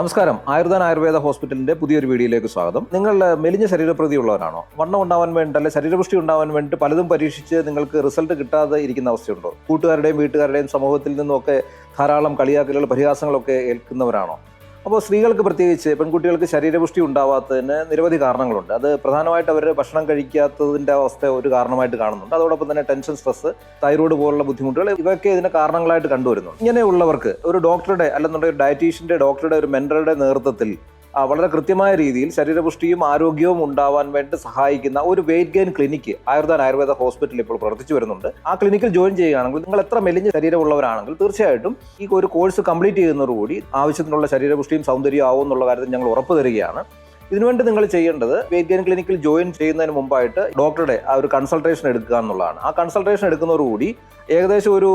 നമസ്കാരം. ആയുർദാൻ ആയുർവേദ ഹോസ്പിറ്റലിന്റെ പുതിയൊരു വീഡിയോയിലേക്ക് സ്വാഗതം. നിങ്ങൾ മെലിഞ്ഞ ശരീരപ്രതി ഉള്ളവരാണോ വണ്ണം ഉണ്ടാവാൻ വേണ്ടി അല്ലെ ശരീരപുഷ്ടി ഉണ്ടാവാൻ വേണ്ടി പലതും പരീക്ഷിച്ച് നിങ്ങൾക്ക് റിസൾട്ട് കിട്ടാതെ ഇരിക്കുന്ന അവസ്ഥയുണ്ടോ? കൂട്ടുകാരുടെയും വീട്ടുകാരുടെയും സമൂഹത്തിൽ നിന്നൊക്കെ ധാരാളം കളിയാക്കലുകൾ പരിഹാസങ്ങളൊക്കെ ഏൽക്കുന്നവരാണോ? അപ്പോൾ സ്ത്രീകൾക്ക് പ്രത്യേകിച്ച് പെൺകുട്ടികൾക്ക് ശരീരപുഷ്ടി ഉണ്ടാവാത്തതിന് നിരവധി കാരണങ്ങളുണ്ട്. അത് പ്രധാനമായിട്ട് അവർ ഭക്ഷണം കഴിക്കാത്തതിന്റെ അവസ്ഥ ഒരു കാരണമായിട്ട് കാണുന്നുണ്ട്. അതോടൊപ്പം തന്നെ ടെൻഷൻ സ്ട്രെസ് തൈറോയ്ഡ് പോലുള്ള ബുദ്ധിമുട്ടുകൾ ഇവയൊക്കെ ഇതിന് കാരണങ്ങളായിട്ട് കണ്ടുവരുന്നു ഇങ്ങനെയുള്ളവർക്ക് ഒരു ഡോക്ടറുടെ അല്ലെന്നുണ്ടെങ്കിൽ ഒരു ഡയറ്റീഷ്യന്റെ ഡോക്ടറുടെ ഒരു മെന്ററുടെ നേതൃത്വത്തിൽ വളരെ കൃത്യമായ രീതിയിൽ ശരീരപുഷ്ടിയും ആരോഗ്യവും ഉണ്ടാവാൻ വേണ്ടി സഹായിക്കുന്ന ഒരു weight gain clinic Ayurdan Ayurveda ഹോസ്പിറ്റലിൽ ഇപ്പോൾ പ്രവർത്തിച്ചു വരുന്നുണ്ട്. ആ ക്ലിനിക്കിൽ ജോയിൻ ചെയ്യുകയാണെങ്കിൽ നിങ്ങൾ എത്ര മെലിഞ്ഞ ശരീരമുള്ളവരാണെങ്കിൽ തീർച്ചയായിട്ടും ഈ ഒരു കോഴ്സ് കംപ്ലീറ്റ് ചെയ്യുന്നതോടുകൂടി ആവശ്യത്തിനുള്ള ശരീരപുഷ്ടിയും സൗന്ദര്യവും ആവും എന്നുള്ള കാര്യത്തിൽ ഞങ്ങൾ ഉറപ്പ് തരികയാണ്. ഇതിനുവേണ്ടി നിങ്ങൾ ചെയ്യേണ്ടത് വെയിറ്റ് ഗെയിൻ ക്ലിനിക്കിൽ ജോയിൻ ചെയ്യുന്നതിന് മുമ്പായിട്ട് ഡോക്ടറുടെ ആ ഒരു കൺസൾട്ടേഷൻ എടുക്കുക എന്നുള്ളതാണ്. ആ കൺസൾട്ടേഷൻ എടുക്കുന്നതോടുകൂടി ഏകദേശം ഒരു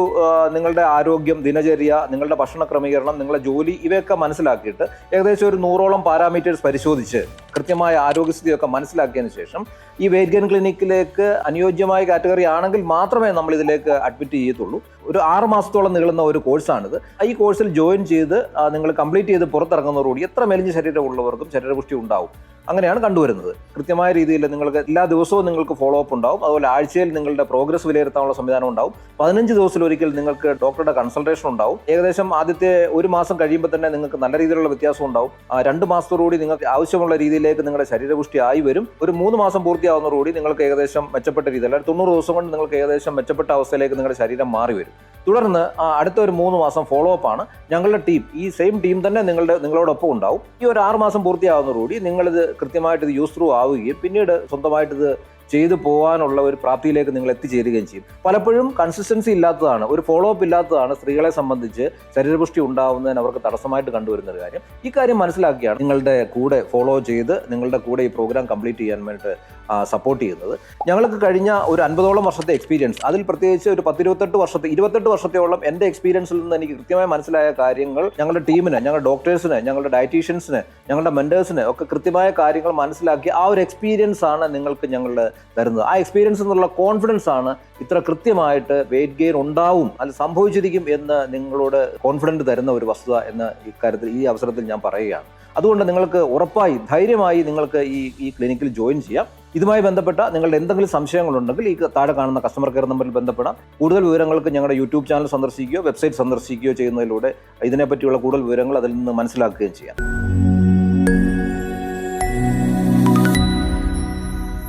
നിങ്ങളുടെ ആരോഗ്യം ദിനചര്യ നിങ്ങളുടെ ഭക്ഷണ ക്രമീകരണം നിങ്ങളുടെ ജോലി ഇവയൊക്കെ മനസ്സിലാക്കിയിട്ട് ഏകദേശം ഒരു നൂറോളം പാരാമീറ്റേഴ്സ് പരിശോധിച്ച് കൃത്യമായ ആരോഗ്യസ്ഥിതിയൊക്കെ മനസ്സിലാക്കിയതിന് ശേഷം ഈ വെയിറ്റ് ഗെയിൻ ക്ലിനിക്കിലേക്ക് അനുയോജ്യമായ കാറ്റഗറി ആണെങ്കിൽ മാത്രമേ നമ്മൾ ഇതിലേക്ക് അഡ്മിറ്റ് ചെയ്യത്തുള്ളൂ. ഒരു ആറ് മാസത്തോളം നീളുന്ന ഒരു കോഴ്സാണിത്. ഈ കോഴ്സിൽ ജോയിൻ ചെയ്ത് നിങ്ങൾ കംപ്ലീറ്റ് ചെയ്ത് പുറത്തിറങ്ങുന്നതോടുകൂടി എത്ര മെലിഞ്ഞ ശരീരമുള്ളവർക്കും ശരീരപുഷ്ടി ഉണ്ടാവും. അങ്ങനെയാണ് കണ്ടുവരുന്നത്. കൃത്യമായ രീതിയിൽ നിങ്ങൾക്ക് എല്ലാ ദിവസവും നിങ്ങൾക്ക് ഫോളോ അപ്പ് ഉണ്ടാവും. അതുപോലെ ആഴ്ചയിൽ നിങ്ങളുടെ പ്രോഗ്രസ് വിലയിരുത്താനുള്ള സംവിധാനം ഉണ്ടാവും. പതിനഞ്ച് ദിവസത്തിലൊരിക്കൽ നിങ്ങൾക്ക് ഡോക്ടറുടെ കൺസൾട്ടേഷൻ ഉണ്ടാവും. ഏകദേശം ആദ്യത്തെ ഒരു മാസം കഴിയുമ്പോൾ തന്നെ നിങ്ങൾക്ക് നല്ല രീതിയിലുള്ള വ്യത്യാസം ഉണ്ടാവും. രണ്ട് മാസത്തോടുകൂടി നിങ്ങൾക്ക് ആവശ്യമുള്ള രീതിയിലേക്ക് നിങ്ങളുടെ ശരീരപുഷ്ടി ആയി വരും. ഒരു മൂന്ന് മാസം പൂർത്തിയാവുന്നതോടുകൂടി നിങ്ങൾക്ക് ഏകദേശം മെച്ചപ്പെട്ട രീതിയിൽ തൊണ്ണൂറ് ദിവസം കൊണ്ട് നിങ്ങൾക്ക് ഏകദേശം മെച്ചപ്പെട്ട അവസ്ഥയിലേക്ക് നിങ്ങളുടെ ശരീരം മാറി വരും. തുടർന്ന് അടുത്ത ഒരു മൂന്ന് മാസം ഫോളോ അപ്പ് ആണ്. ഞങ്ങളുടെ ടീം ഈ സെയിം ടീം തന്നെ നിങ്ങളുടെ നിങ്ങളോടൊപ്പം ഉണ്ടാവും. ഈ ഒരു ആറ് മാസം പൂർത്തിയാകുന്നതോടുകൂടി നിങ്ങളിത് കൃത്യമായിട്ട് ഇത് യൂസ് ത്രൂ ആവുകയും പിന്നീട് സ്വന്തമായിട്ട് ഇത് ചെയ്തു പോകാനുള്ള ഒരു പ്രാപ്തിയിലേക്ക് നിങ്ങൾ എത്തിച്ചേരുകയും ചെയ്യും. പലപ്പോഴും കൺസിസ്റ്റൻസി ഇല്ലാത്തതാണ് ഒരു ഫോളോ അപ്പ് ഇല്ലാത്തതാണ് സ്ത്രീകളെ സംബന്ധിച്ച് ശരീരപുഷ്ടി ഉണ്ടാവുന്നതിന് അവർക്ക് തടസ്സമായിട്ട് കണ്ടുവരുന്ന ഒരു കാര്യം. ഈ കാര്യം മനസ്സിലാക്കിയാണ് നിങ്ങളുടെ കൂടെ ഫോളോ ചെയ്ത് നിങ്ങളുടെ കൂടെ ഈ പ്രോഗ്രാം കംപ്ലീറ്റ് ചെയ്യാൻ വേണ്ടിയിട്ട് സപ്പോർട്ട് ചെയ്യുന്നത്. ഞങ്ങൾക്ക് കഴിഞ്ഞ ഒരു അൻപതോളം വർഷത്തെ എക്സ്പീരിയൻസ് അതിൽ പ്രത്യേകിച്ച് ഒരു പത്തിരുപത്തെട്ട് വർഷത്തെ ഇരുപത്തെട്ട് വർഷത്തോളം എന്റെ എക്സ്പീരിയൻസിൽ നിന്ന് എനിക്ക് കൃത്യമായി മനസ്സിലായ കാര്യങ്ങൾ ഞങ്ങളുടെ ടീമിന് ഞങ്ങളുടെ ഡോക്ടേഴ്സിന് ഞങ്ങളുടെ ഡയറ്റീഷ്യൻസിന് ഞങ്ങളുടെ മെന്റേഴ്സിന് ഒക്കെ കൃത്യമായ കാര്യങ്ങൾ മനസ്സിലാക്കി ആ ഒരു എക്സ്പീരിയൻസ് ആണ് നിങ്ങൾക്ക് ഞങ്ങൾ തരുന്നത്. ആ എക്സ്പീരിയൻസ് എന്നുള്ള കോൺഫിഡൻസ് ആണ് ഇത്ര കൃത്യമായിട്ട് വെയിറ്റ് ഗെയിൻ ഉണ്ടാവും അത് സംഭവിച്ചിരിക്കും എന്ന് നിങ്ങളോട് കോൺഫിഡന്റ് തരുന്ന ഒരു വസ്തുത എന്ന ഇക്കാര്യത്തിൽ ഈ അവസരത്തിൽ ഞാൻ പറയുകയാണ്. അതുകൊണ്ട് നിങ്ങൾക്ക് ഉറപ്പായി ധൈര്യമായി നിങ്ങൾക്ക് ഈ ഈ ക്ലിനിക്കിൽ ജോയിൻ ചെയ്യാം. ഇതുമായി ബന്ധപ്പെട്ട നിങ്ങളുടെ എന്തെങ്കിലും സംശയങ്ങളുണ്ടെങ്കിൽ ഈ താഴെ കാണുന്ന കസ്റ്റമർ കെയർ നമ്പറിൽ ബന്ധപ്പെടാം. കൂടുതൽ വിവരങ്ങൾക്ക് ഞങ്ങളുടെ യൂട്യൂബ് ചാനൽ സന്ദർശിക്കുകയോ വെബ്സൈറ്റ് സന്ദർശിക്കുകയോ ചെയ്യുന്നതിലൂടെ ഇതിനെപ്പറ്റിയുള്ള കൂടുതൽ വിവരങ്ങൾ അതിൽ നിന്ന് മനസ്സിലാക്കുകയും ചെയ്യാം.